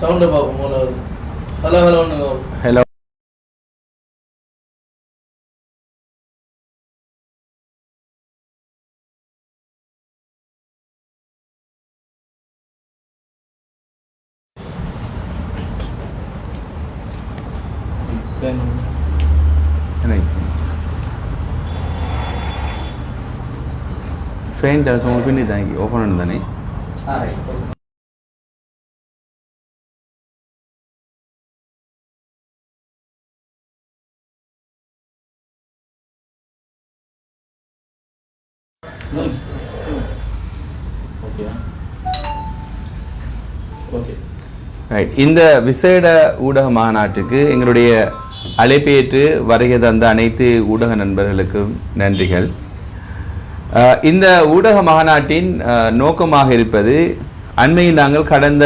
Sound బాబు hello hello. Hello. Fan சும்மா பின்னி தாங்கி ஓப்பன் தானே ரைட் இந்த விசேட ஊடக மாநாட்டுக்கு எங்களுடைய அழைப்பேற்று வருகை தந்த அனைத்து ஊடக நண்பர்களுக்கும் நன்றிகள். இந்த ஊடக மாநாட்டின் நோக்கமாக இருப்பது அண்மையில் நாங்கள் கடந்த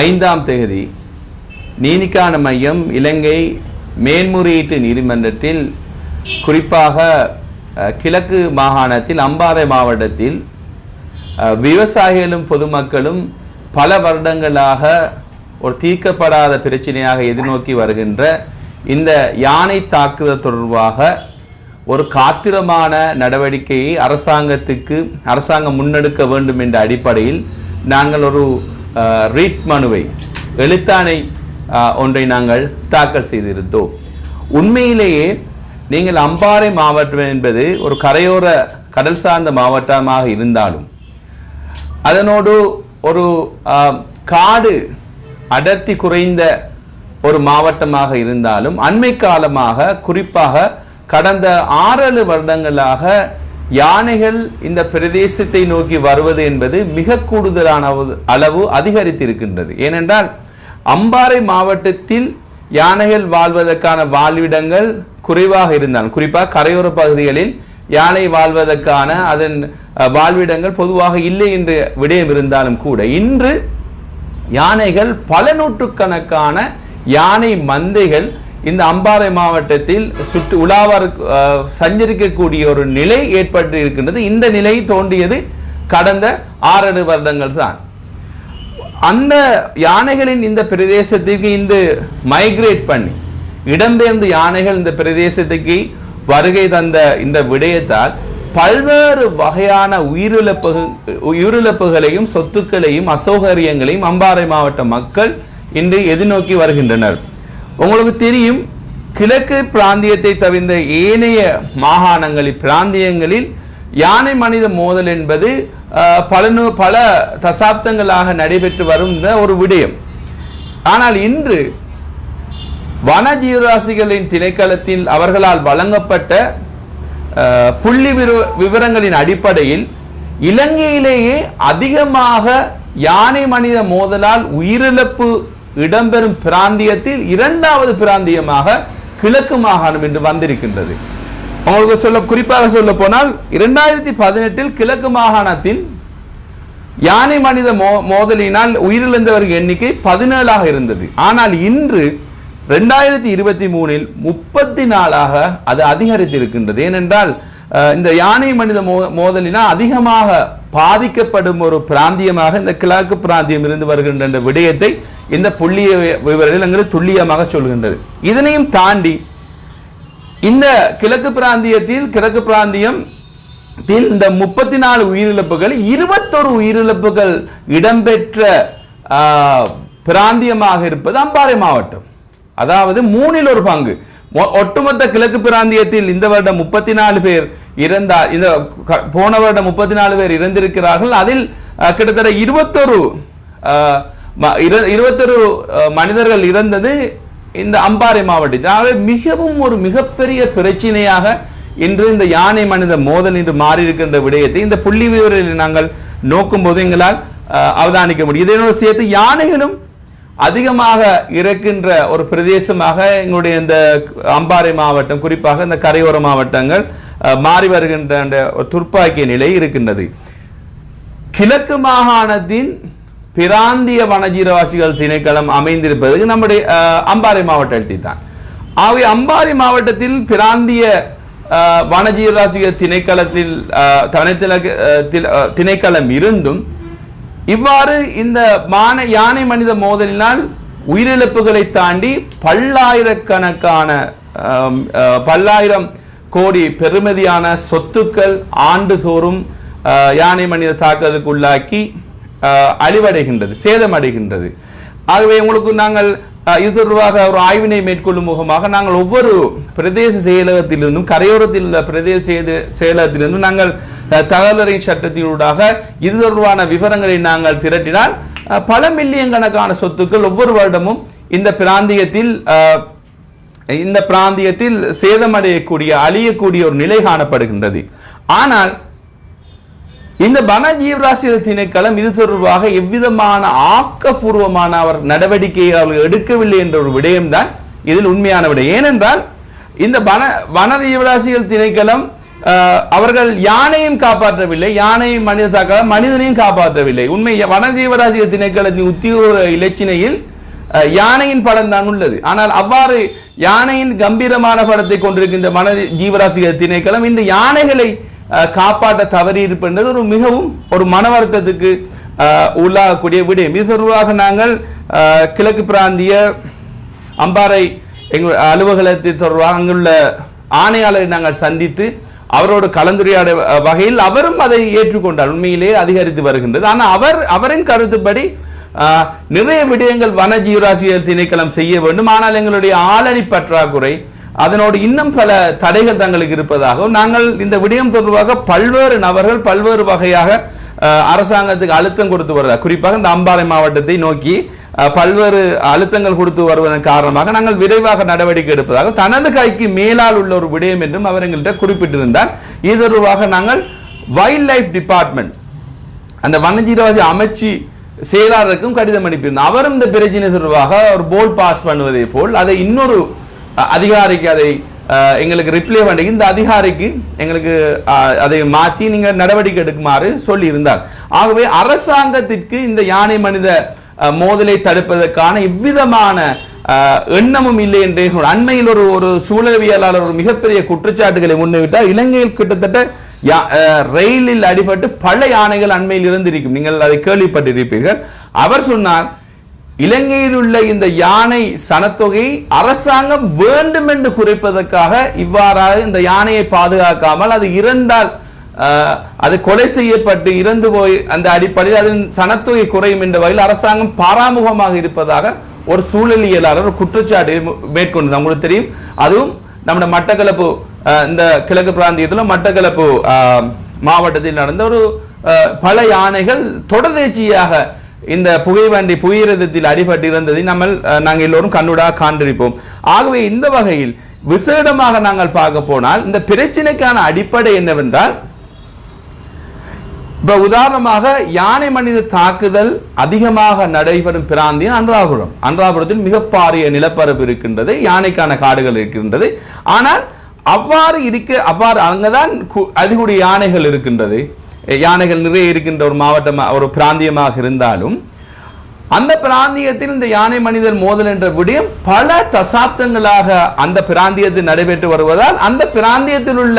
ஐந்தாம் தேதி நீதிக்கான மையம் இலங்கை மேன்முறையீட்டு நீதிமன்றத்தில் குறிப்பாக கிழக்கு மாகாணத்தில் அம்பாறை மாவட்டத்தில் விவசாயிகளும் பொதுமக்களும் பல வருடங்களாக ஒரு தீர்க்கப்படாத பிரச்சனையாக எதிர்நோக்கி வருகின்ற இந்த யானை தாக்குதல் தொடர்பாக ஒரு காத்திரமான நடவடிக்கையை அரசாங்கத்துக்கு அரசாங்கம் முன்னெடுக்க வேண்டும் என்ற அடிப்படையில் நாங்கள் ஒரு ரீட் மனுவை எழுத்தாணை ஒன்றை நாங்கள் தாக்கல் செய்திருந்தோம். உண்மையிலேயே நீங்கள் அம்பாறை மாவட்டம் என்பது ஒரு கரையோர கடல் சார்ந்த மாவட்டமாக இருந்தாலும் அதனோடு ஒரு காடு அடர்த்தி குறைந்த ஒரு மாவட்டமாக இருந்தாலும் அண்மை காலமாக குறிப்பாக கடந்த ஆறேழு வருடங்களாக யானைகள் இந்த பிரதேசத்தை நோக்கி வருவது என்பது மிக கூடுதலான அளவு அளவு அதிகரித்திருக்கின்றது. ஏனென்றால் அம்பாறை மாவட்டத்தில் யானைகள் வாழ்வதற்கான வாழ்விடங்கள் குறைவாக இருந்தாலும் குறிப்பாக கரையோர பகுதிகளில் யானை வாழ்வதற்கான அதன் வாழ்விடங்கள் பொதுவாக இல்லை என்ற விடயம் இருந்தாலும் கூட இன்று யானைகள் பல நூற்றுக்கணக்கான யானை மந்தைகள் இந்த அம்பாறை மாவட்டத்தில் சுற்று உலாவர் சஞ்சரிக்கக்கூடிய ஒரு நிலை ஏற்பட்டு இருக்கின்றது. இந்த நிலை தோன்றியது கடந்த ஆறேழு வருடங்கள் தான். அந்த யானைகளின் இந்த பிரதேசத்திற்கு இந்த மைக்ரேட் பண்ணி இடம்பெயர்ந்த யானைகள் இந்த பிரதேசத்துக்கு வருகை தந்த இந்த விடயத்தால் பல்வேறு வகையான உயிரிழப்பு உயிரிழப்புகளையும் சொத்துக்களையும் அசௌகரியங்களையும் அம்பாறை மாவட்ட மக்கள் இன்று எதிர்நோக்கி வருகின்றனர். உங்களுக்கு தெரியும் கிழக்கு பிராந்தியத்தை தவிர்ந்த ஏனைய மாகாணங்களில் பிராந்தியங்களில் யானை மனித மோதல் என்பது பல பல தசாப்தங்களாக நடைபெற்று வரும் ஒரு விடயம். ஆனால் இன்று வன ஜீவராசிகளின் திணைக்களத்தில் அவர்களால் வழங்கப்பட்ட புள்ளி விவரங்களின் அடிப்படையில் இலங்கையிலேயே அதிகமாக யானை மனித மோதலால் உயிரிழப்பு இடம்பெறும் பிராந்தியத்தில் இரண்டாவது பிராந்தியமாக கிழக்கு மாகாணம் என்று வந்திருக்கின்றது. உங்களுக்கு சொல்ல குறிப்பாக சொல்ல போனால் இரண்டாயிரத்தி பதினெட்டில் கிழக்கு மாகாணத்தில் யானை மனித மோ மோதலினால் உயிரிழந்தவர்கள் எண்ணிக்கை பதினேழாக இருந்தது. ஆனால் இன்று ரெண்டாயிரத்தி இருபத்தி மூணில் முப்பத்தி நாலாக அது அதிகரித்திருக்கின்றது. ஏனென்றால் இந்த யானை மனித மோ மோதலினால் அதிகமாக பாதிக்கப்படும் ஒரு பிராந்தியமாக இந்த கிழக்கு பிராந்தியம் இருந்து வருகின்ற இந்த விடயத்தை இந்த புள்ளிய விவரங்கள் எங்களுக்கு துல்லியமாக சொல்கின்றது. இதனையும் தாண்டி இந்த கிழக்கு பிராந்தியத்தில் கிழக்கு பிராந்தியம் இந்த முப்பத்தி நாலு உயிரிழப்புகள் இருபத்தொரு உயிரிழப்புகள் இடம்பெற்ற பிராந்தியமாக இருப்பது அம்பாறை மாவட்டம். அதாவது மூணில் ஒரு பங்கு. ஒட்டுமொத்த கிழக்கு பிராந்தியத்தில் இந்த வருடம் முப்பத்தி நாலு பேர் இறந்தார். இந்த போன வருடம் முப்பத்தி நாலு பேர் இறந்திருக்கிறார்கள். அதில் கிட்டத்தட்ட இருபத்தொரு ம- இருபத்தொரு மனிதர்கள் இறந்தது இந்த அம்பாறை மாவட்டத்தில். ஆகவே மிகவும் ஒரு மிகப்பெரிய பிரச்சனையாக இன்று இந்த யானை மனித மோதல் என்று மாறியிருக்கின்ற விடயத்தை இந்த புள்ளி விவரங்களை நாங்கள் நோக்கும் போது எங்களால் அவதானிக்க முடியும். இதனோடு சேர்த்து யானைகளும் அதிகமாக இருக்கின்ற ஒரு பிரதேசமாக எங்களுடைய இந்த அம்பாறை மாவட்டம் குறிப்பாக இந்த கரையோர மாவட்டங்கள் அஹ், மாறி வருகின்ற அந்த ஒரு துர்ப்பாக்கிய நிலை இருக்கின்றது. கிழக்கு மாகாணத்தின் பிராந்திய வனஜீரவாசிகள் திணைக்களம் அமைந்திருப்பது நம்முடைய அஹ், அம்பாறை மாவட்டத்தில் தான். ஆகவே அம்பாறை மாவட்டத்தில் பிராந்திய அஹ், திணைக்களத்தில் அஹ், அஹ், திணைக்களம் இருந்தும் இவ்வாறு இந்த மான யானை மனித மோதலினால் உயிரிழப்புகளை தாண்டி பல்லாயிரக்கணக்கான பல்லாயிரம் கோடி பெறுமதியான சொத்துக்கள் ஆண்டுதோறும் யானை மனித தாக்குதலுக்கு உள்ளாக்கி அழிவடைகின்றது சேதமடைகின்றது. ஆகவே உங்களுக்கு நாங்கள் இது தொடர்பாக ஒரு ஆய்வினை மேற்கொள்ளும் முகமாக நாங்கள் ஒவ்வொரு பிரதேச செயலகத்திலிருந்தும் கரையோரத்தில் உள்ள பிரதேச செயலகத்திலிருந்தும் நாங்கள் தகவலறை சட்டத்தினூடாக இது தொடர்பான விவரங்களை நாங்கள் திரட்டினால் பல மில்லியன் கணக்கான சொத்துக்கள் ஒவ்வொரு வருடமும் இந்த பிராந்தியத்தில் இந்த பிராந்தியத்தில் சேதமடையக்கூடிய அழியக்கூடிய ஒரு நிலை காணப்படுகின்றது. ஆனால் இந்த வன ஜீவராசிகள் திணைக்களம் இது தொடர்பாக எவ்விதமான ஆக்கப்பூர்வமான அவர் நடவடிக்கையை அவர்கள் எடுக்கவில்லை என்ற ஒரு விடயம்தான் இதில் உண்மையான விடயம். ஏனென்றால் இந்த வன வன ஜீவராசிகள் திணைக்களம் அவர்கள் யானையும் காப்பாற்றவில்லை யானையும் மனித தாக்க மனிதனையும் காப்பாற்றவில்லை. உண்மை வன ஜீவராசிகள் திணைக்களத்தின் உத்தியோக இலச்சினையில் அஹ், யானையின் படம் தான் உள்ளது. ஆனால் அவ்வாறு யானையின் கம்பீரமான படத்தை கொண்டிருக்கின்ற மன ஜீவராசிகள் திணைக்களம் இந்த யானைகளை காப்பாற்ற தவறி இருப்பது ஒரு மிகவும் ஒரு மன வருத்தத்துக்கு உள்ளாகக்கூடிய விடயம். இது தொடர்பாக நாங்கள் கிழக்கு பிராந்திய அம்பாறை எங்கள் அலுவலகத்தை தொடர்பாக அங்குள்ள ஆணையாளரை நாங்கள் சந்தித்து அவரோடு கலந்துரையாட வகையில் அவரும் அதை ஏற்றுக்கொண்டார். உண்மையிலேயே அதிகரித்து வருகின்றது. ஆனால் அவர் அவரின் கருத்துப்படி நிறைய விடயங்கள் வன ஜீவராசியல் திணைக்களம் செய்ய வேண்டும். ஆனால் எங்களுடைய ஆளணி பற்றாக்குறை அதனோடு இன்னும் பல தடைகள் தங்களுக்கு இருப்பதாகவும் நாங்கள் இந்த விடயம் தொடர்பாக பல்வேறு நபர்கள் பல்வேறு வகையாக அரசாங்கத்துக்கு அழுத்தம் கொடுத்து வருகிறார் குறிப்பாக இந்த அம்பாறை மாவட்டத்தை நோக்கி பல்வேறு அழுத்தங்கள் கொடுத்து வருவதன் காரணமாக நாங்கள் விரைவாக நடவடிக்கை எடுப்பதாக தனது கைக்கு மேலால் உள்ள ஒரு விடயம் என்றும் அவர் எங்கள்கிட்ட குறிப்பிட்டிருந்தார். இது தொடர்பாக நாங்கள் வைல்ட் லைஃப் டிபார்ட்மெண்ட் அந்த வனஜீவராசி அமைச்சு செயலாளருக்கும் கடிதம் அனுப்பியிருந்தோம். அவரும் இந்த பிரச்சனை தொடர்பாக ஒரு போல் பாஸ் பண்ணுவதை போல் அதை இன்னொரு அதிகாரிக்கு அதை எங்களுக்கு ரிப்ளை பண்ணி இந்த அதிகாரிக்கு எங்களுக்கு அதை மாற்றி நீங்கள் நடவடிக்கை எடுக்குமாறு சொல்லி இருந்தார் ஆகவே அரசாங்கத்திற்கு இந்த யானை மனித மோதலை தடுப்பதற்கான எவ்விதமான எண்ணமும் இல்லை என்றே அண்மையில் ஒரு ஒரு சூழலவியலாளர் ஒரு மிகப்பெரிய குற்றச்சாட்டுகளை முன்னிவிட்டார் இலங்கையில் கிட்டத்தட்ட யா- ரயிலில் அடிபட்டு பல யானைகள் அண்மையில் இருந்திருக்கும். நீங்கள் அதை கேள்விப்பட்டிருப்பீர்கள். அவர் சொன்னார் இலங்கையில் உள்ள இந்த யானை சனத்தொகை அரசாங்கம் வேண்டும் என்று குறைப்பதற்காக இவ்வாறாக இந்த யானையை பாதுகாக்காமல் அது இறந்தால் அது கொலை செய்யப்பட்டு இறந்து போய் அந்த அடிப்படையில் அதன் சனத்தொகை குறையும் என்ற வகையில் அரசாங்கம் பாராமுகமாக இருப்பதாக ஒரு சூழலியலாளர் ஒரு மேற்கொண்டு உங்களுக்கு தெரியும். அதுவும் நம்ம மட்டக்களப்பு இந்த கிழக்கு பிராந்தியத்தில் மட்டக்களப்பு மாவட்டத்தில் நடந்த ஒரு பல யானைகள் தொடர்ச்சியாக இந்த புகைவண்டி புகையிரதத்தில் அடிபட்டு இருந்ததை நம்ம நாங்கள் எல்லோரும் கண்ணுடாக காண்டிருப்போம் ஆகவே இந்த வகையில் விசேடமாக நாங்கள் பார்க்க போனால் இந்த பிரச்சனைக்கான அடிப்படை என்னவென்றால் இப்ப உதாரணமாக யானை மனித தாக்குதல் அதிகமாக நடைபெறும் பிராந்தியம் அன்றாபுரம். அன்றாபுரத்தில் மிக பாரிய நிலப்பரப்பு இருக்கின்றது யானைக்கான காடுகள் இருக்கின்றது. ஆனால் அவ்வாறு இருக்க அவ்வாறு அங்கதான் கு- அதிகூடிய யானைகள் இருக்கின்றது. யானைகள் நிறைய இருக்கின்ற ஒரு மாவட்டம் ஒரு பிராந்தியமாக இருந்தாலும் அந்த பிராந்தியத்தில் இந்த யானை மனிதர் மோதல் என்ற விடயம் பல தசாப்தங்களாக அந்த பிராந்தியத்தில் நடைபெற்று வருவதால் அந்த பிராந்தியத்தில் உள்ள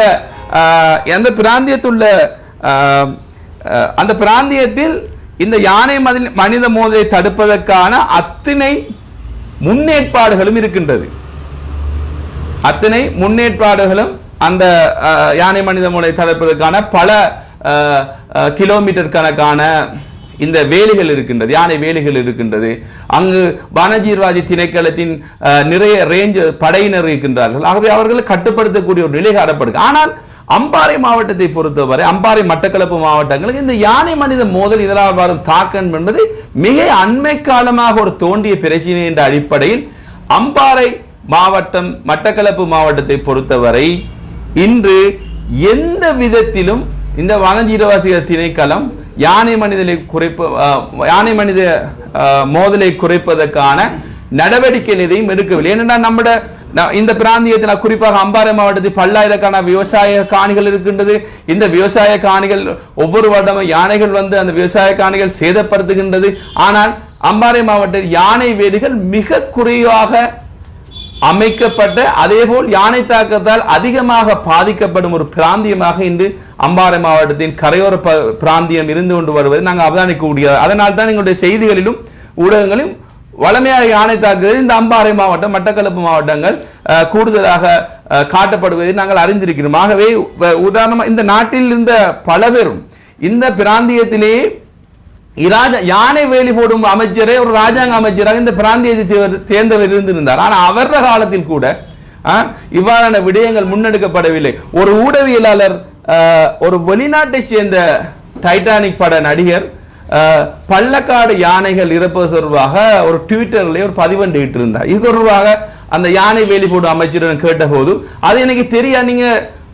ஆஹ், அந்த பிராந்தியத்தில் உள்ள ஆஹ், அந்த பிராந்தியத்தில் இந்த யானை மதி- மனித மோதலை தடுப்பதற்கான அத்தனை முன்னேற்பாடுகளும் இருக்கின்றது. அத்தனை முன்னேற்பாடுகளும் அந்த அஹ், யானை மனித மோதலை தடுப்பதற்கான பல கிலோமீட்டர் கணக்கான இந்த வேலிகள் இருக்கின்றது யானை வேலிகள் இருக்கின்றது. அங்கு வனஜீர்வாதி திணைக்களத்தின் நிறைய ரேஞ்ச் படையினர் இருக்கின்றார்கள். ஆகவே அவர்களை கட்டுப்படுத்தக்கூடிய ஒரு நிலை காணப்படுது ஆனால் அம்பாறை மாவட்டத்தை பொறுத்தவரை அம்பாறை மட்டக்களப்பு மாவட்டங்களுக்கு இந்த யானை மனித மோதல் இதனால் வரும் தாக்கம் என்பது மிக அண்மை காலமாக ஒரு தோண்டிய பிரச்சனை என்ற அடிப்படையில் அம்பாறை மாவட்டம் மட்டக்களப்பு மாவட்டத்தை பொறுத்தவரை இன்று எந்த விதத்திலும் இந்த வனஜீரவாசிகள் திணைக்களம் யானை மனிதனை குறைப்பு யானை மனித மோதலை குறைப்பதற்கான நடவடிக்கை எதையும் எடுக்கவில்லை. ஏனென்றால் நம்மட ந- இந்த பிராந்தியத்தில் குறிப்பாக அம்பாறை மாவட்டத்தில் பல்லாயிரக்கான விவசாய காணிகள் இருக்கின்றது. இந்த விவசாய காணிகள் ஒவ்வொரு வருடமும் யானைகள் வந்து அந்த விவசாய காணிகள் சேதப்படுத்துகின்றது. ஆனால் அம்பாறை மாவட்டத்தில் யானை வேலிகள் மிக குறைவாக அமைக்கப்பட்ட அதேபோல் யானை தாக்கத்தால் அதிகமாக பாதிக்கப்படும் ஒரு பிராந்தியமாக இன்று அம்பாறை மாவட்டத்தின் கரையோர ப- பிராந்தியம் இருந்து கொண்டு வருவதை நாங்கள் அவதானிக்க முடியாது அதனால் தான் எங்களுடைய செய்திகளிலும் ஊடகங்களிலும் வளமையாக யானை தாக்குதல் இந்த அம்பாறை மாவட்டம் மட்டக்களப்பு மாவட்டங்கள் கூடுதலாக காட்டப்படுவதை நாங்கள் அறிந்திருக்கிறோம். ஆகவே உதாரணமாக இந்த நாட்டில் இருந்த பல பேரும் இந்த பிராந்தியத்திலேயே யானை வேலி போடும் அமைச்சரே ஒரு ராஜாங்க அமைச்சராக இந்த பிராந்தியத்தை சேர்ந்தவர் இருந்திருந்தார். ஆனால் அவர காலத்தில் கூட ஆ, இவ்வாறான விடயங்கள் முன்னெடுக்கப்படவில்லை. ஒரு ஊடகவியலாளர் ஒரு வெளிநாட்டை சேர்ந்த டைட்டானிக் பட நடிகர் பள்ளக்காடு யானைகள் இறப்பது தொடர்பாக ஒரு ட்விட்டர்ல ஒரு பதிவண்டிட்டு இருந்தார் இது தொடர்பாக அந்த யானை வேலி போடும் அமைச்சரிடம் கேட்டபோது அது எனக்கு தெரியா நீங்க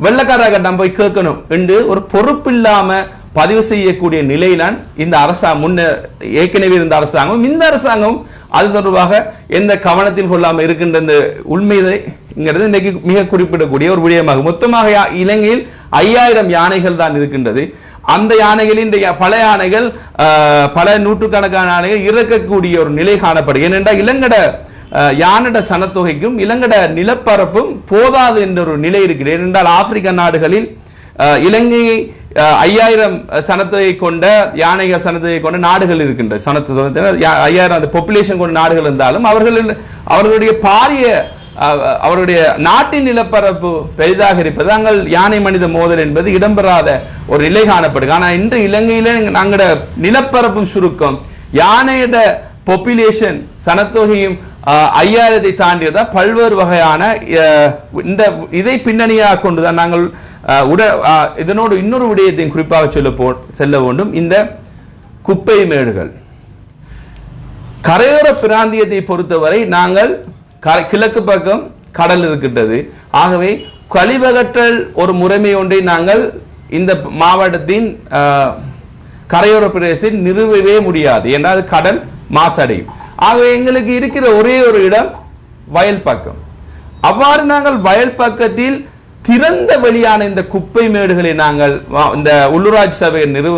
வெள்ளக்காரர்கிட்ட போய் கேட்கணும் என்று ஒரு பொறுப்பு இல்லாமல் பதிவு செய்யக்கூடிய நிலையிலான் இந்த அரசாங்கம் முன்ன ஏற்கனவே இருந்த அரசாங்கம் இந்த அரசாங்கம் அது தொடர்பாக எந்த கவனத்தில் கொள்ளாமல் இருக்கின்ற இந்த உண்மைங்கிறது இன்றைக்கு மிக குறிப்பிடக்கூடிய ஒரு விடயமாகும். மொத்தமாக இலங்கையில் ஐயாயிரம் யானைகள் தான் இருக்கின்றது. அந்த யானைகளின் இந்த யா- பல யானைகள் பல நூற்றுக்கணக்கான யானைகள் இறக்கக்கூடிய ஒரு நிலை காணப்படும் ஏனென்றால் இலங்கட யானட சனத்தொகைக்கும் இலங்கட நிலப்பரப்பும் போதாது என்ற ஒரு நிலை இருக்கிறது. ஏனென்றால் ஆப்பிரிக்க நாடுகளில் இலங்கையை ஐயாயிரம் சனத்தொகை கொண்ட யானைகள் சனத்தை கொண்ட நாடுகள் இருக்கின்ற சனத்தொகை யா- ஐயாயிரம் அந்த பாப்புலேஷன் கொண்ட நாடுகள் இருந்தாலும் அவர்களின் அவர்களுடைய பாரிய அவருடைய நாட்டின் நிலப்பரப்பு பெரிதாக இருப்பது நாங்கள் யானை மனித மோதல் என்பது இடம்பெறாத ஒரு நிலை காணப்படுது ஆனால் இன்று இலங்கையில நாங்களோட நிலப்பரப்பும் சுருக்கம் யானையோட பாப்புலேஷன் சனத்தொகையும் ஐயாயிரத்தை தாண்டியதான் பல்வேறு வகையான இந்த இதை பின்னணியாக கொண்டுதான் நாங்கள் உட இதனோடு இன்னொரு விடயத்தையும் குறிப்பாக சொல்ல போ செல்ல வேண்டும். இந்த குப்பை மேடுகள். கரையோர பிராந்தியத்தை பொறுத்தவரை நாங்கள் கிழக்கு பக்கம் கடல் இருக்கின்றது. ஆகவே கழிவகற்றல் ஒரு முறைமை ஒன்றை நாங்கள் இந்த மாவட்டத்தின் ஆஹ், கரையோர பிரதேசத்தில் நிறுவவே முடியாது. என்றால் கடல் மாசடையும். ஆகவே எங்களுக்கு இருக்கிற ஒரே ஒரு இடம் வயல் பக்கம். அவ்வாறு நாங்கள் வயல் பக்கத்தில் திறந்த வெளியான இந்த குப்பை மேடுகளை நாங்கள் இந்த உள்ளூராட்சி சபையை நிறுவ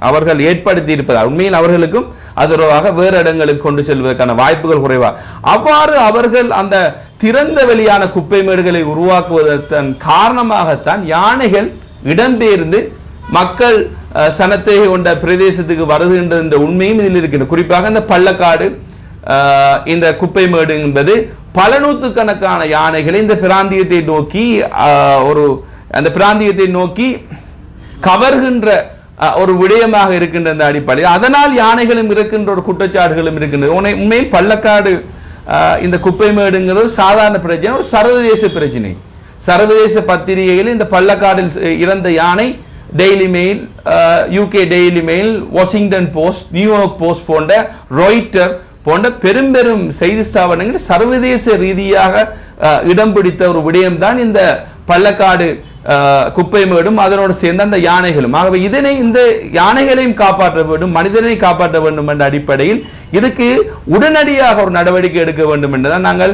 அவர்கள் ஏற்படுத்தி இருப்பதால் உண்மையில் அவர்களுக்கும் அதுவாக வேறு இடங்களுக்கு கொண்டு செல்வதற்கான வாய்ப்புகள் குறைவா? அவ்வாறு அவர்கள் அந்த திறந்த வெளியான குப்பை மேடுகளை உருவாக்குவதன் காரணமாகத்தான் யானைகள் இடம்பெயர்ந்து மக்கள் சனத்தேகை சனத்தை கொண்ட பிரதேசத்துக்கு வருகின்ற இந்த உண்மையும் இதில் இருக்கின்றது குறிப்பாக இந்த பள்ளக்காடு இந்த குப்பை மேடு என்பது பல நூற்றுக்கணக்கான யானைகளை இந்த பிராந்தியத்தை நோக்கி ஒரு அந்த பிராந்தியத்தை நோக்கி கவர்கின்ற ஒரு விடயமாக இருக்கின்ற இந்த அடிப்படையில். அதனால் யானைகளும் இருக்கின்ற ஒரு குற்றச்சாட்டுகளும் இருக்கின்றது உண்மை- உண்மையில் பள்ளக்காடு இந்த குப்பை மேடுங்கிறது சாதாரண பிரச்சனை ஒரு சர்வதேச பிரச்சனை. சர்வதேச பத்திரிகையில் இந்த பள்ளக்காடில் இறந்த யானை Daily Mail UK Daily Mail Washington Post New York Post போன்ற ரொய்ட்டர் போன்ற பெரும் பெரும் செய்தி ஸ்தாபனங்கள் சர்வதேச ரீதியாக இடம் பிடித்த ஒரு விடயம்தான் இந்த பள்ளக்காடு குப்பை மேடும் அதனோடு சேர்ந்த அந்த யானைகளும். ஆகவே இதனை இந்த யானைகளையும் காப்பாற்ற வேண்டும் மனிதனை காப்பாற்ற வேண்டும் என்ற அடிப்படையில் இதுக்கு உடனடியாக ஒரு நடவடிக்கை எடுக்க வேண்டும் என்றுதான் நாங்கள்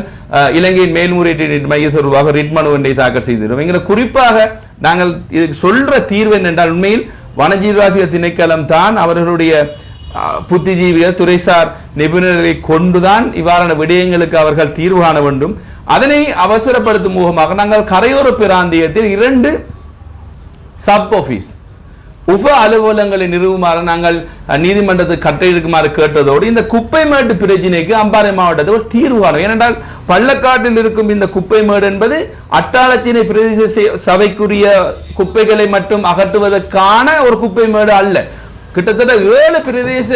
இலங்கையின் மேல்முறையீட்டு மைய தொடர்பாக ரிட்மனு ஒன்றை தாக்கல் செய்திருக்கிறோம். எங்களை குறிப்பாக நாங்கள் இதுக்கு சொல்ற தீர்வு என்னென்றால் உண்மையில் வனஜீவாசிய திணைக்களம் தான் அவர்களுடைய புத்திஜீவிகள் துறைசார் நிபுணர்களை கொண்டுதான் இவ்வாறான விடயங்களுக்கு அவர்கள் தீர்வு காண வேண்டும். அதனை அவசரப்படுத்தும் முகமாக நாங்கள் கரையோர பிராந்தியத்தில் இரண்டு சப் ஆபீஸ் உப அலுவலகங்களை நிறுவுமாறு நாங்கள் நீதிமன்றத்தை நீதிமன்றத்துக்கு கேட்டதோடு இந்த குப்பைமேடு பிரச்சினைக்கு அம்பாறை மாவட்டத்தில் ஒரு தீர்வு காணும். ஏனென்றால் பள்ளக்காட்டில் இருக்கும் இந்த குப்பை மேடு என்பது அட்டாளத்தினை பிரதேச சபைக்குரிய குப்பைகளை மட்டும் அகற்றுவதற்கான ஒரு குப்பை மேடு அல்ல. கிட்டத்தட்ட ஏழு பிரதேச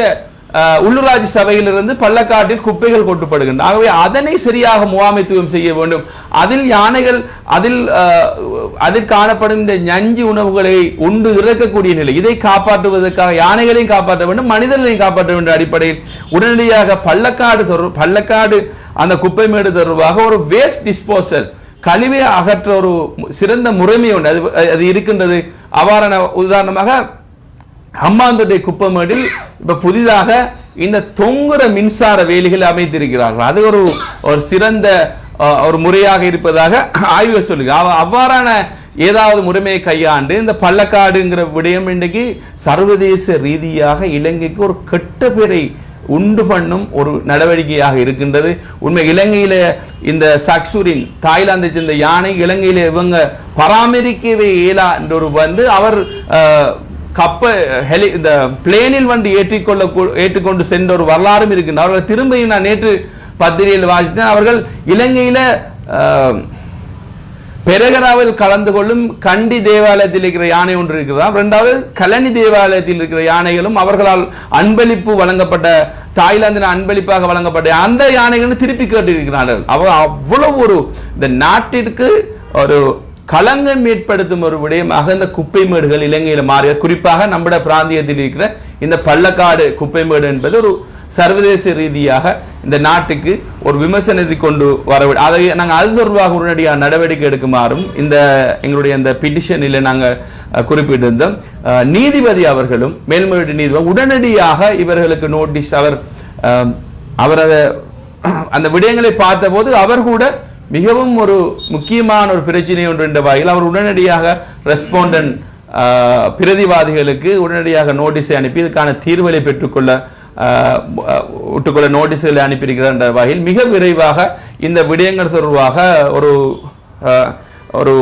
உள்ளூராட்சி சபையிலிருந்து பள்ளக்காட்டில் குப்பைகள் கொட்டப்படுகின்றன. ஆகவே அதனை சரியாக முகாமைத்துவம் செய்ய வேண்டும். அதில் யானைகள் அதில் அதில் காணப்படும் இந்த நஞ்சு உணவுகளை உண்டு இறக்கக்கூடிய நிலை. இதை காப்பாற்றுவதற்காக யானைகளையும் காப்பாற்ற வேண்டும் மனிதர்களையும் காப்பாற்ற வேண்டும் அடிப்படையில் உடனடியாக பள்ளக்காடு தொடர் பள்ளக்காடு அந்த குப்பை மேடு தொடர்பாக ஒரு வேஸ்ட் டிஸ்போசல் கழிவை அகற்ற ஒரு சிறந்த முறைமை ஒன்று. அது அது இருக்கின்றது. அவ்வாறான உதாரணமாக ஹம்மாந்தோட்டை குப்பமேடில் இப்ப புதிதாக இந்த தொங்குற மின்சார வேலிகள் அமைத்திருக்கிறார்கள். அது ஒரு ஒரு சிறந்த ஒரு முறையாக இருப்பதாக ஆய்வு சொல்லுங்க அவ்வாறான ஏதாவது முறைமையை கையாண்டு இந்த பள்ளக்காடுங்கிற விடயம் இன்றைக்கு சர்வதேச ரீதியாக இலங்கைக்கு ஒரு கெட்ட பேரை உண்டு பண்ணும் ஒரு நடவடிக்கையாக இருக்கின்றது. உண்மை இலங்கையில இந்த சக்சூரின் தாய்லாந்தை சேர்ந்த யானை இலங்கையில இவங்க பராமரிக்கவே இயலா என்று ஒரு வந்து அவர் கப்ப ஹெலி இந்த பிளேனில் வந்து ஏற்றிக்கொள்ள ஏற்றுக்கொண்டு சென்ற ஒரு வரலாறும் இருக்கின்ற அவர்கள் திரும்பியும் நான் நேற்று பத்திரிகையில் வாசித்தேன். அவர்கள் இலங்கையில் பெருகராவில் பெரகராவில் கலந்து கொள்ளும் கண்டி தேவாலயத்தில் இருக்கிற யானை ஒன்று இருக்கிறதா ரெண்டாவது கலனி தேவாலயத்தில் இருக்கிற யானைகளும் அவர்களால் அன்பளிப்பு வழங்கப்பட்ட தாய்லாந்தின் அன்பளிப்பாக வழங்கப்பட்ட அந்த யானைகளும் திருப்பி கேட்டிருக்கிறார்கள். அவ அவ்வளவு ஒரு இந்த நாட்டிற்கு ஒரு களங்கம் ஏற்படுத்தும் ஒரு விடயமாக இந்த குப்பை மேடுகள் இலங்கையில் மாறிய குறிப்பாக நம்முடைய பிராந்தியத்தில் இருக்கிற இந்த பள்ளக்காடு குப்பை மேடு என்பது ஒரு சர்வதேச ரீதியாக இந்த நாட்டுக்கு ஒரு விமர்சனத்தை கொண்டு வர அதை நாங்கள் அது தொடர்பாக உடனடியாக நடவடிக்கை எடுக்குமாறும் இந்த எங்களுடைய இந்த பிட்டிஷனில் நாங்கள் குறிப்பிட்டிருந்தோம். நீதிபதி அவர்களும் மேல்முறையீட்டு நீதிபதி உடனடியாக இவர்களுக்கு நோட்டீஸ் அவர் அஹ், அந்த விடயங்களை பார்த்தபோது அவர் கூட மிகவும் ஒரு முக்கியமான ஒரு பிரச்சனை ஒன்று என்ற வகையில் அவர் உடனடியாக ரெஸ்பாண்டன் பிரதிவாதிகளுக்கு உடனடியாக நோட்டீஸை அனுப்பி இதுக்கான தீர்வுகளை பெற்றுக்கொள்ள ஆஹ், விட்டுக்கொள்ள நோட்டீஸ்களை அனுப்பியிருக்கிறார் என்ற வகையில் மிக விரைவாக இந்த விடயங்கள் தொடர்பாக ஒரு ஒரு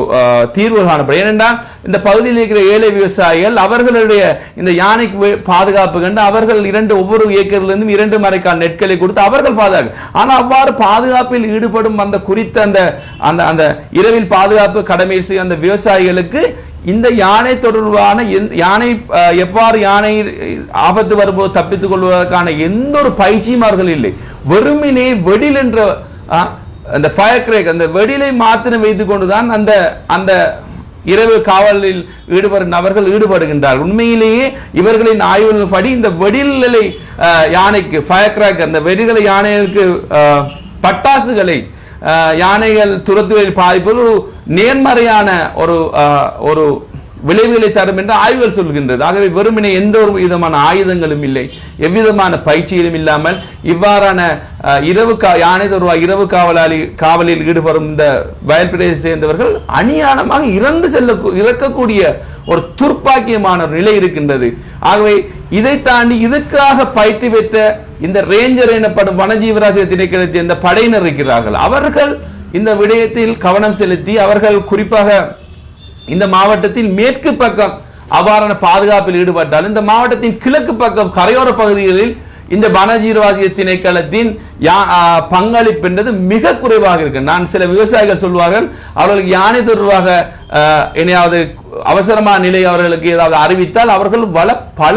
தீர்வு காணப்படும் ஏனென்றால் இந்த பகுதியில் இருக்கிற ஏழை விவசாயிகள் அவர்களுடைய இந்த யானைக்கு பாதுகாப்பு கண்டு அவர்கள் இரண்டு ஒவ்வொரு ஏக்கர்லேருந்தும் இரண்டு மறைக்கால் நெற்களை கொடுத்து அவர்கள் பாதுகாக்க ஆனால் அவ்வாறு பாதுகாப்பில் ஈடுபடும் அந்த குறித்த அந்த அந்த அந்த இரவில் பாதுகாப்பு கடமை செய்யும் அந்த விவசாயிகளுக்கு இந்த யானை தொடர்பான யானை எவ்வாறு யானை ஆபத்து வரும்போது தப்பித்துக் கொள்வதற்கான எந்த ஒரு பயிற்சியும் அவர்கள் இல்லை. வெறுமினே வெடில் என்ற அந்த ஃபயர் கிரேக் அந்த வெடிலை மாத்திரம் வைத்து கொண்டுதான் அந்த அந்த இரவு காவலில் ஈடுபடும் நபர்கள் ஈடுபடுகின்றார். உண்மையிலேயே இவர்களின் ஆய்வுகள் படி இந்த வெடிலை யானைக்கு ஃபயர் கிராக் அந்த வெடிகளை யானைகளுக்கு பட்டாசுகளை யானைகள் துரத்துவதில் பாதிப்பது ஒரு நேர்மறையான ஒரு ஒரு விளைவுகளை தரும் என்று ஆய்வுகள் சொல்கின்றது. ஆகவே வெறுமனே எந்த ஒரு விதமான ஆயுதங்களும் இல்லை. எவ்விதமான பயிற்சியிலும் இல்லாமல் இவ்வாறான இரவு கா யானை தொடர்பா இரவு காவலாளி காவலில் ஈடுபடும் இந்த வயல் பிரதேசத்தை சேர்ந்தவர்கள் அணியானமாக இறந்து செல்ல இறக்கக்கூடிய ஒரு துர்ப்பாக்கியமான ஒரு நிலை இருக்கின்றது. ஆகவே இதை தாண்டி இதுக்காக பயிற்சி பெற்ற இந்த ரேஞ்சர் எனப்படும் வனஜீவராசிய திணைக்களத்தை இந்த படையினர் இருக்கிறார்கள். அவர்கள் இந்த விடயத்தில் கவனம் செலுத்தி அவர்கள் குறிப்பாக இந்த மாவட்டத்தின் மேற்கு பக்கம் அவ்வாறான பாதுகாப்பில் ஈடுபட்டால் இந்த மாவட்டத்தின் கிழக்கு பக்கம் கரையோர பகுதிகளில் இந்த வனஜீர்வாதிய திணைக்களத்தின் யா- பங்களிப்பு என்பது மிக குறைவாக இருக்கு. நான் சில விவசாயிகள் சொல்வார்கள் அவர்களுக்கு யானை தொடர்பாக ஆ, இனியாவது அவசரமான நிலை அவர்களுக்கு ஏதாவது அறிவித்தால் அவர்கள் பல பல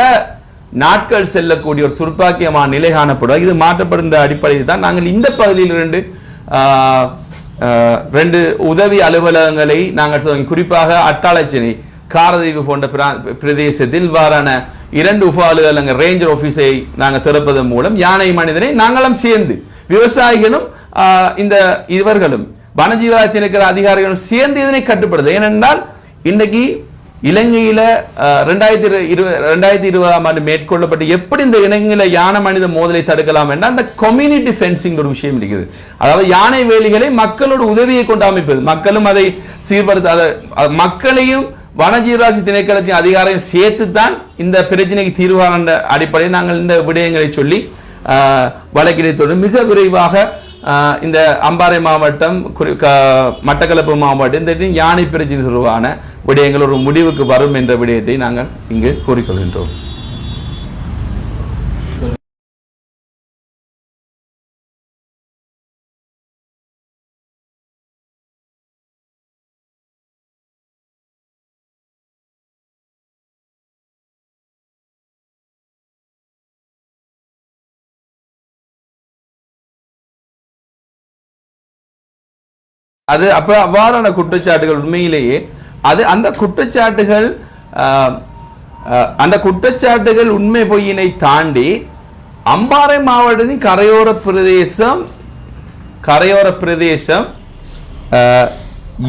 நாட்கள் செல்லக்கூடிய ஒரு துர்ப்பாக்கியமான நிலை காணப்படும் இது மாற்றப்படுகின்ற அடிப்படையில் தான் நாங்கள் இந்த பகுதியில் இருந்து ரெண்டு உதவி அலுவலகங்களை நாங்கள் குறிப்பாக அட்டாளச்சினை காரதீவு போன்ற பிரா- பிரதேசத்தில் வாரான இரண்டு உப அலுவலகங்கள் ரேஞ்சர் ஆஃபீஸை நாங்கள் திறப்பதன் மூலம் யானை மனிதனை நாங்களும் சேர்ந்து விவசாயிகளும் இந்த இவர்களும் வனஜீவராஜ் இருக்கிற அதிகாரிகளும் சேர்ந்து இதனை கட்டுப்படுது ஏனென்றால் இன்றைக்கு இலங்கையில ரெண்டாயிரத்தி இரு- ரெண்டாயிரத்தி இருபதாம் ஆண்டு மேற்கொள்ளப்பட்டு எப்படி இந்த இலங்கையில யானை மனித மோதலை தடுக்கலாம் என்றால் அந்த கம்யூனிட்டி ஃபென்சிங் ஒரு விஷயம் இருக்குது. அதாவது யானை வேலிகளை மக்களோட உதவியை கொண்டு அமைப்பது. மக்களும் அதை சீர்படுத்த அதை மக்களையும் வனஜீவராசி திணைக்களத்தின் அதிகாரம் சேர்த்து தான் இந்த பிரச்சனைக்கு தீர்வான அடிப்படையில் நாங்கள் இந்த விடயங்களை சொல்லி வழக்கினை தொடர்ந்து மிக விரைவாக இந்த அம்பாறை மாவட்டம் குறி- க- மட்டக்களப்பு மாவட்டம் இந்த யானை பிரச்சனை தொடர்பான விடயங்கள் ஒரு முடிவுக்கு வரும் என்ற விடயத்தை நாங்கள் இங்கு கூறிக்கொள்கின்றோம். அது அப்ப அவ்வாறான குற்றச்சாட்டுகள் உண்மையிலேயே அது அந்த குற்றச்சாட்டுகள் ஆஹ், அந்த குற்றச்சாட்டுகள் உண்மை பொய்யினை தாண்டி அம்பாறை மாவட்டத்தின் கரையோர பிரதேசம் கரையோர பிரதேசம் ஆஹ்,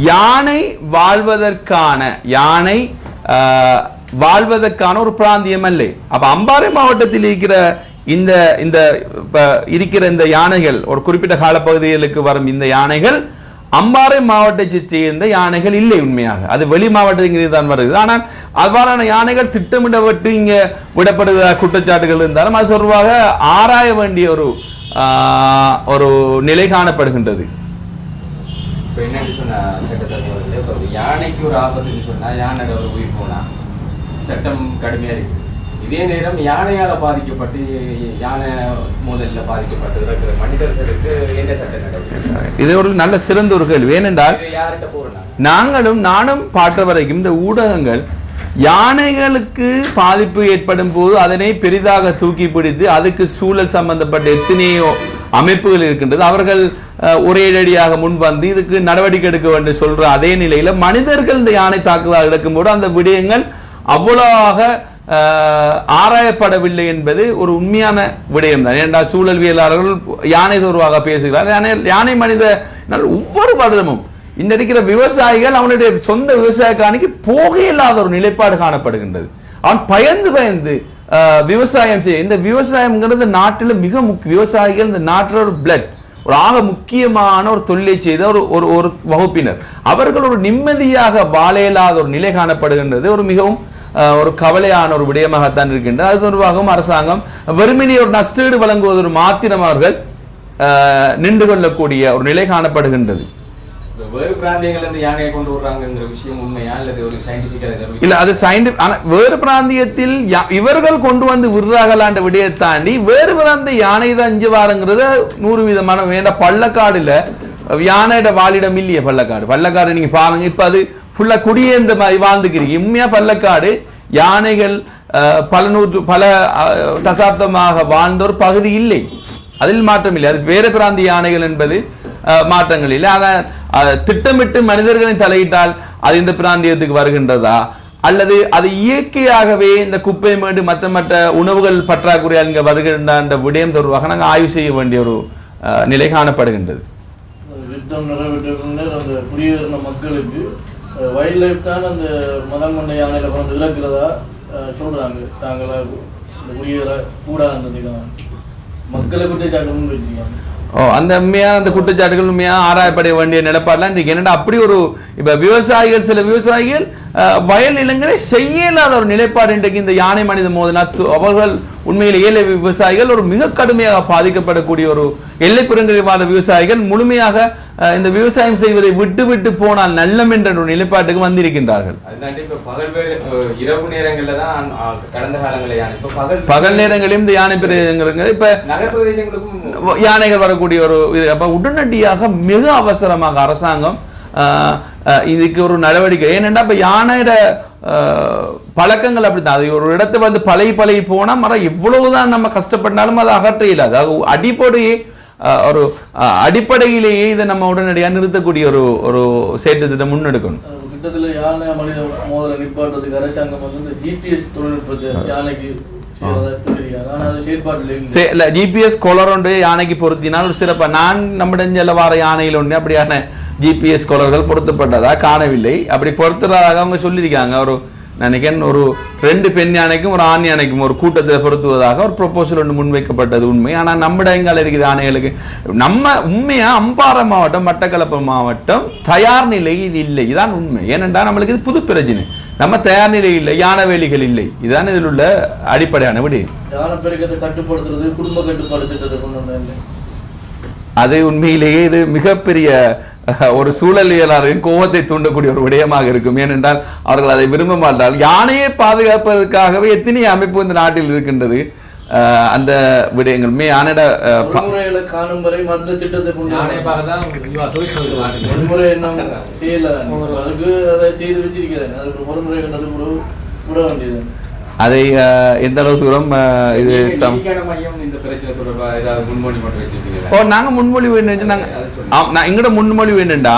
யானை வாழ்வதற்கான யானை ஆஹ், வாழ்வதற்கான ஒரு பிராந்தியம் அல்ல அப்ப அம்பாறை மாவட்டத்தில் இருக்கிற இந்த இந்த இப்ப இருக்கிற இந்த யானைகள் ஒரு குறிப்பிட்ட காலப்பகுதிகளுக்கு வரும் இந்த யானைகள் அம்பாறை மாவட்டத்தை சேர்ந்த யானைகள் இல்லை உண்மையாக. அது வெளி மாவட்டத்தில் தான் வருது. ஆனால் அவ்வாறான யானைகள் திட்டமிடப்பட்டு இங்கே விடப்படுகிற குற்றச்சாட்டுகள் இருந்தாலும் அது தொடர்பாக ஆராய வேண்டிய ஒரு ஒரு நிலை காணப்படுகின்றது. என்னன்னு சொன்னா சட்டத்தரணி யானைக்கு ஒரு ஆபத்துன்னு சொன்னா யானை ஒரு உயிர் போனா சட்டம் கடுமையா இருக்கு. இதே நேரம் யானையால பாதிக்கப்பட்டு யானை மோதல்ல பாதிக்கப்பட்டு இருக்கிற மனிதர்களுக்கு என்ன சட்டம் நடக்குது இது ஒரு நல்ல சிறந்த ஒரு கேள்வி. ஏனென்றால் நாங்களும் நானும் பார்த்த வரைக்கும் இந்த ஊடகங்கள் யானைகளுக்கு பாதிப்பு ஏற்படும் போது அதனை பெரிதாக தூக்கி பிடித்து அதுக்கு சூழல் சம்பந்தப்பட்ட எத்தனையோ அமைப்புகள் இருக்கின்றது. அவர்கள் ஒரேடியாக முன் வந்து இதுக்கு நடவடிக்கை எடுக்க வேண்டும் சொல்ற அதே நிலையில மனிதர்கள் இந்த யானை தாக்குதல் எடுக்கும்போது அந்த விடயங்கள் அவ்வளவாக ஆராயப்படவில்லை என்பது ஒரு உண்மையான விடயம் தான் ஏனென்றால் சூழல்வியலாளர்கள் யானை தொடர்பாக பேசுகிறார். யானை யானை மனித ஒவ்வொரு வருடமும் இந்த இருக்கிற விவசாயிகள் அவனுடைய சொந்த விவசாய காணிக்கு போக இல்லாத ஒரு நிலைப்பாடு காணப்படுகின்றது. அவன் பயந்து பயந்து விவசாயம் செய்ய இந்த விவசாயம்ங்கிறது நாட்டில் மிக முக்கிய விவசாயிகள் இந்த நாட்டில் ஒரு பிளட் ஒரு ஆக முக்கியமான ஒரு தொழிலை செய்த ஒரு ஒரு ஒரு வகுப்பினர். அவர்கள் ஒரு நிம்மதியாக வாழ இயலாத ஒரு நிலை காணப்படுகின்றது. ஒரு மிகவும் ஒரு கவலையான ஒரு விடயமாகத்தான் இருக்கின்றது அது தொடர்பாகவும் அரசாங்கம் வெறுமனே ஒரு நஷ்டீடு வழங்குவது மாத்திரம் அவர்கள் நின்று கொள்ளக்கூடிய ஒரு நிலை காணப்படுகின்றது. வேறு பிராந்தியங்கள்ல இருந்து யானையை கொண்டு வர்றாங்கங்கிற விஷயம் உண்மையா? அல்லது ஒரு சயின்டிபிக்கா இல்ல அது சயின்டிஃபிக் ஆனா வேறு பிராந்தியத்தில் இவர்கள் கொண்டு வந்து விடுறாங்களான்ற விடையை தாண்டி வேறு பிராந்த யானை தான் இஞ்சு வாருங்கிறது நூறு விதமான வேண்ட பள்ளக்காடுல யானையோட வாழிடம் இல்லையே பள்ளக்காடு. பள்ளக்காடு நீங்க பாருங்க இப்ப அது ஃபுல்லா குடியேந்த மாதிரி வாழ்ந்துக்கிறீங்க. உண்மையாக பள்ளக்காடு யானைகள் அஹ், பல நூற்று பல அஹ், தசாப்தமாக வாழ்ந்த ஒரு பகுதி இல்லை. அதில் மாற்றம் இல்லை. அது வேறு பிராந்திய யானைகள் என்பது அஹ், மாற்றங்கள் இல்லை. ஆனால் திட்டமிட்டு மனிதர்களை தலையிட்டால் அது இந்த பிராந்தியத்துக்கு வருகின்றதா? அல்லது அது இயற்கையாகவே இந்த குப்பை மேடு மற்ற மற்ற உணவுகள் பற்றாக்குறையால் இங்கே வருகின்ற அந்த விடயம் தொடர்பாக நாங்கள் ஆய்வு செய்ய வேண்டிய ஒரு அஹ், நிலை காணப்படுகின்றது. யுத்தம் நிறைவேற்ற அந்த குடியேறின மக்களுக்கு வைல்ட் லைஃப் தான் அந்த மதம் கொண்ட யானையில கொண்டு இழக்கிறதா சொல்கிறாங்க தாங்களா தாங்கள இந்த குடியேற கூடாதுன்றதுக்காக. மக்களை குற்றச்சாட்டு வச்சுருக்காங்க. ஓ அந்த உண்மையா அந்த குற்றச்சாட்டுகள் உண்மையாக ஆராயப்பட வேண்டிய நிலப்பாடெலாம் இன்றைக்கி என்னடா அப்படி ஒரு இப்போ விவசாயிகள் சில விவசாயிகள் வயல் நிலங்களை செய்யலாத ஒரு நிலைப்பாடு இன்றைக்கு இந்த யானை மனித மோதனா அவர்கள் உண்மையில் ஏழை விவசாயிகள் ஒரு மிக கடுமையாக பாதிக்கப்படக்கூடிய ஒரு எல்லை பெருங்கழிவாத விவசாயிகள் முழுமையாக இந்த விவசாயம் செய்வதை விட்டு விட்டு போனால் நல்லம் என்ற ஒரு நிலைப்பாட்டுக்கு வந்திருக்கின்றார்கள். இரவு நேரங்கள்ல தான் கடந்த காலங்களில் பகல் நேரங்களிலும் இந்த யானை பிரதேசங்கள் இப்ப யானைகள் வரக்கூடிய ஒரு இது. அப்ப உடனடியாக மிக அவசரமாக அரசாங்கம் இதுக்கு ஒரு நடவடிக்கை. ஏனென்றா இப்ப யானையோட பழக்கங்கள் அப்படித்தான். அது ஒரு இடத்துல வந்து பழகி பழகி போனா மரம் எவ்வளவுதான் நம்ம கஷ்டப்பட்டாலும் அது அகற்ற இல்லாது அது அடிப்படையே ஒரு அடிப்படையிலேயே இதை நம்ம உடனடியாக நிறுத்தக்கூடிய ஒரு ஒரு செயற்திட்டத்தை முன்னெடுக்கணும். அஹ் கிட்டத்தட்ட யானை மனித மோதலை நிப்பாட்டுறதுக்கு அரசாங்கம் வந்து ஜிபிஎஸ் தொழில்நுட்பத்தை யானைக்கு ஜிபிஎஸ் கொலர் ஒன்று யானைக்கு பொருத்தினால் ஒரு சிறப்பா நான் நம்மிடஞ்சல வார யானையில் ஒன்று அப்படியான ஜிபிஎஸ் கொலர்கள் பொருத்தப்பட்டதா? காணவில்லை. அப்படி பொருத்துறதாக அவங்க சொல்லியிருக்காங்க. ஒரு நினைக்கிறேன் ஒரு ரெண்டு பெண் யானைக்கும் ஒரு ஆண் யானைக்கும் ஒரு கூட்டத்தில் பொருத்துவதாக ஒரு ப்ரொபோசல் ஒன்று முன்வைக்கப்பட்டது உண்மை. ஆனால் நம்ம எங்கால இருக்கிற யானைகளுக்கு? நம்ம உண்மையா அம்பாறை மாவட்டம் மட்டக்களப்பு மாவட்டம் தயார் நிலையில் இல்லை. இதான் உண்மை. ஏனென்றால் நம்மளுக்கு இது புது பிரச்சனை. நம்ம தயார் நிலையில் இல்லை யானை வேலிகள் இல்லை. இதுதான் இதில் உள்ள அடிப்படையான விடயம் கட்டுப்படுத்துறது குடும்ப கட்டுப்பாடு அது உண்மையிலேயே இது மிகப்பெரிய ஒரு சூழலியலாளரின் கோபத்தை தூண்டக்கூடிய ஒரு விடயமாக இருக்கும். ஏனென்றால் அவர்கள் அதை விரும்ப மாட்டால் யானையை பாதுகாப்பதற்காகவே எத்தனை அமைப்பு இந்த நாட்டில் இருக்கின்றது? அஹ், அந்த விடயங்கள். மே வழிமுறைகளை காணும் வரை மத்த திட்டத்தை அதை எந்த அளவு தூரம் இது முன்மொழிவு ஓ நாங்க முன்மொழிவு என்னன்னு நாங்க அதை சொல்லுங்க. ஆம், நான் எங்கட முன்மொழிவு என்னண்டா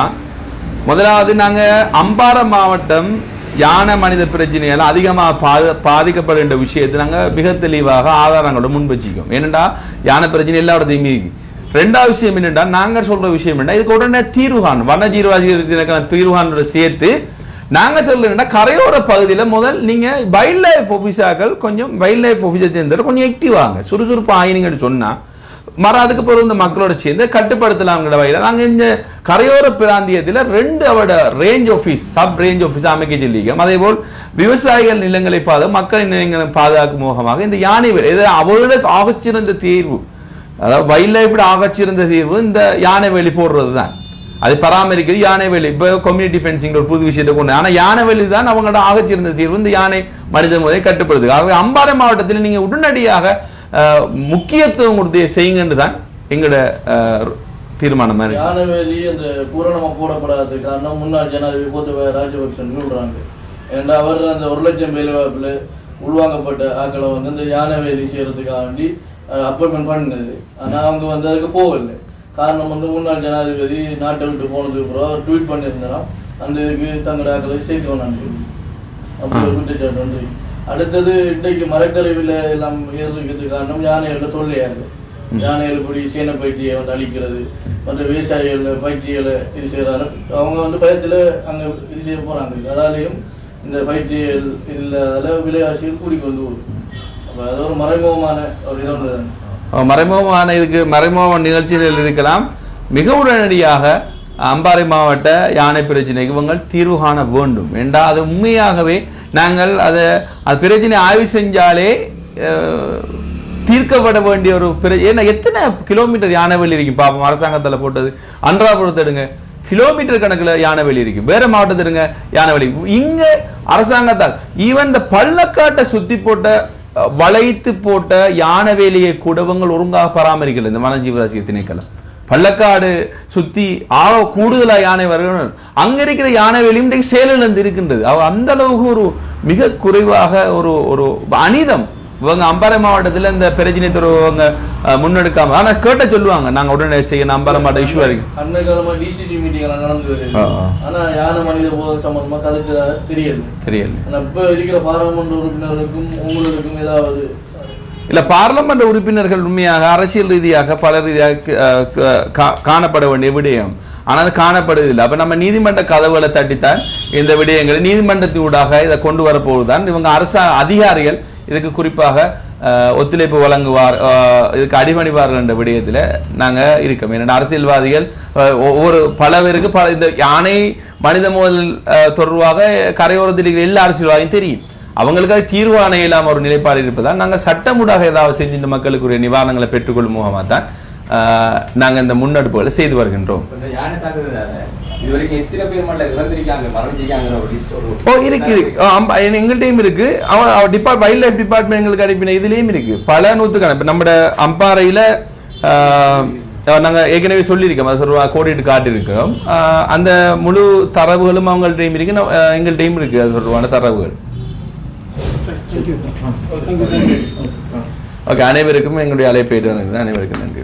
முதலாவது நாங்க அம்பாறை மாவட்டம் யானை மனித பிரச்சனையால அதிகமாக பாத பாதிக்கப்படுகின்ற விஷயத்தை நாங்க மிக தெளிவாக ஆதாரங்களோட முன் வச்சிக்கோம் ஏனெண்டா யானை பிரச்சனை எல்லா இடத்தையுமே ரெண்டாவது விஷயம் என்னண்டா நாங்க சொல்ற விஷயம் என்ன இதுக்கு உடனே தீர்வு காணும் வனஜீவாதிகளுக்கான தீர்வு சேர்த்து நாங்கள் சொல்லுங்கன்னா கரையோர பகுதியில் முதல் நீங்கள் வைல்ட் லைஃப் ஆஃபீஸாக்கள் கொஞ்சம் வைல்ட் லைஃப் ஆஃபீஸர் சேர்ந்து கொஞ்சம் ஆக்டிவ் சுறுசுறுப்பு ஆயினுங்கன்னு சொன்னால் மர அதுக்கு பிறகு இந்த மக்களோட சேர்ந்து கட்டுப்படுத்தலாம்ங்கிற வகையில் நாங்கள் இந்த கரையோர பிராந்தியத்தில் ரெண்டு அவட range office sub range office அமைக்க சொல்லியிருக்கோம். அதே போல் விவசாயிகள் நிலங்களை பாதுகா மக்களின் நிலங்களை பாதுகாக்கும் முகமாக இந்த யானை வேலி இது அவரோட ஆகச்சிறந்த தீர்வு. அதாவது வைல்ட் லைஃப்ல ஆகச்சிறந்த தீர்வு இந்த யானை வெளி போடுறது தான் அது பராமரிக்கிறது யானை வேலி. இப்போ கம்யூனிட்டி ஃபென்சிங் ஒரு புது விஷயத்தை கொண்டு ஆனால் யானை வேலி தான் அவங்களோட ஆகச்சிருந்த தீர்வு. இந்த யானை மனித முறை கட்டுப்படுது ஆகவே அம்பாறை மாவட்டத்தில் நீங்கள் உடனடியாக முக்கியத்துவம் கொடுத்து செய்யுங்கன்னு தான் எங்களோட தீர்மானம். மாதிரி யானை யானவேலி அந்த பூரணமாக போடப்படாத காரணம் முன்னாள் ஜனாதிபதி கோத்தபாய ராஜபக்சன் சொல்கிறாங்க ஏன்னா அவர் அந்த ஒரு லட்சம் வேலைவாய்ப்பில் உள்வாங்கப்பட்ட ஆக்களை வந்து இந்த யானவேலி செய்கிறதுக்காக வேண்டி அப்பாயின்மெண்ட் பண்ணது ஆனால் அவங்க வந்து அதுக்கு போகலை. காரணம் வந்து முன்னாள் ஜனாதிபதி நாட்டை விட்டு போனதுக்கு அப்புறம் அவர் ட்வீட் பண்ணியிருந்தாராம் அந்த இதுக்கு தங்களோட ஆக்களை சேர்க்க வேணாம் அப்படி ஒரு குற்றச்சாட்டு வந்து. அடுத்தது இன்றைக்கு மரக்கருவில எல்லாம் ஏறுறதுக்கு காரணம் யானைகளோட தொல்லையாது யானைகள் இப்படி சீன பயிற்சியை வந்து அழிக்கிறது மற்ற விவசாயிகள் பயிற்சிகளை இது செய்கிறாரு. அவங்க வந்து பயத்தில் அங்கே இது செய்ய போகிறாங்க அதாலேயும் இந்த பயிற்சிகள் இல்லாதால விலைவாசிகள் கூடி கொண்டு போகுது. அப்போ அது ஒரு மறைமுகமான ஒரு இது ஒன்று மறைமுகமான இதுக்கு மறைமுக நிகழ்ச்சிகள் இருக்கலாம். மிக உடனடியாக அம்பாறை மாவட்ட யானை பிரச்சனைக்கு இவங்கள் தீர்வு காண வேண்டும். என்றால் அது உண்மையாகவே நாங்கள் அதை அது பிரச்சனை ஆய்வு செஞ்சாலே தீர்க்கப்பட வேண்டிய ஒரு பிர ஏன்னா எத்தனை கிலோமீட்டர் யானை வெளி இருக்கும் பாப்போம் அரசாங்கத்தில் போட்டது. அன்றாபுரத்தை எடுங்க. கிலோமீட்டர் கணக்கில் யானை வெளி இருக்கும் வேற மாவட்டத்தில் இருங்க யானை வெளி இங்க அரசாங்கத்தால் ஈவன் இந்த பள்ளக்காட்டை சுத்தி போட்ட வளைத்து போட்ட யானை வேலியை கூடவங்கள் ஒழுங்காக பராமரிக்கல இந்த வனஜீவராசி திணைக்களம். பள்ளக்காடு சுத்தி ஆழ கூடுதலா யானை வரணும் அங்க இருக்கிற யானை வேலியும் இன்றைக்கு செயலிழந்து இருக்கின்றது. அவ அந்த அளவுக்கு ஒரு மிக குறைவாக ஒரு ஒரு அனிதம். இவங்க அம்பாறை மாவட்டத்துல இந்த பிரச்சனை துறவங்க முன்னெடுக்காம ஆனா கேட்ட சொல்லுவாங்க நாங்க உடனே செய்யணும் அம்பாறை மாவட்ட இஷ்யூ இருக்கு அண்மை காலமாக டிசிசி மீட்டிங் எல்லாம் நடந்து வருது ஆ, ஆ. ஆனா யானை மனித போதல் சம்பந்தமா கதைச்சதாக தெரியல. தெரியல. ஆனா இப்போ இருக்கிற பாராளுமன்ற உறுப்பினருக்கும் உங்களுக்கும் ஏதாவது இல்ல பார்லமெண்ட் உறுப்பினர்கள் உண்மையாக அரசியல் ரீதியாக பல ரீதியாக காணப்பட வேண்டிய விடயம். ஆனால் அது காணப்படுவதில்லை. அப்ப நம்ம நீதிமன்ற கதவுகளை தட்டித்தான் இந்த விடயங்களை நீதிமன்றத்தின் ஊடாக இதை கொண்டு வரப்போதுதான் இவங்க அரசு அதிகாரிகள் இதுக்கு குறிப்பாக ஒத்துழைப்பு வழங்குவார் இதுக்கு அடிபணிவார்கள் என்ற விடயத்தில் நாங்கள் இருக்கோம். ஏன்னா அரசியல்வாதிகள் ஒவ்வொரு பல பேருக்கு பல இந்த யானை மனித மோதல் தொடர்பாக கரையோரத்தில் இருக்கிற எல்லா அரசியல்வாதியும் தெரியும். அவங்களுக்கு அது தீர்வு ஆணைய ஒரு நிலைப்பாடு இருப்பதால் நாங்கள் சட்டமூடாக ஏதாவது செஞ்சு இந்த மக்களுக்குரிய நிவாரணங்களை பெற்றுக்கொள்ளும் முகமாக தான் ஆஹ், நாங்க இந்த முன்னெடுப்புகளை செய்து வருகின்றோம். ஓ இருக்கு இருக்கு. எங்கள்கிட்டயும் இருக்கு. அவன் டிபார்ட் வைல்ட் லைஃப் டிபார்ட்மெண்ட் எங்களுக்கு அனுப்பின இதுலயும் இருக்கு. பல நூத்துக்கான இப்ப நம்ம அம்பாறையில ஆஹ், நாங்க ஏற்கனவே சொல்லியிருக்கோம். அதை சொல்லுவா கோடிட்டு காட்டியிருக்கிறோம் அந்த முழு தரவுகளும் அவங்கள்ட்டையும் இருக்கு. எங்கள்கிட்டயும் இருக்கு அது சொல்லுவான தரவுகள். ஓகே அனைவருக்கும் எங்களுடைய அழைப்பேற்று அனைவருக்கும் நன்றி.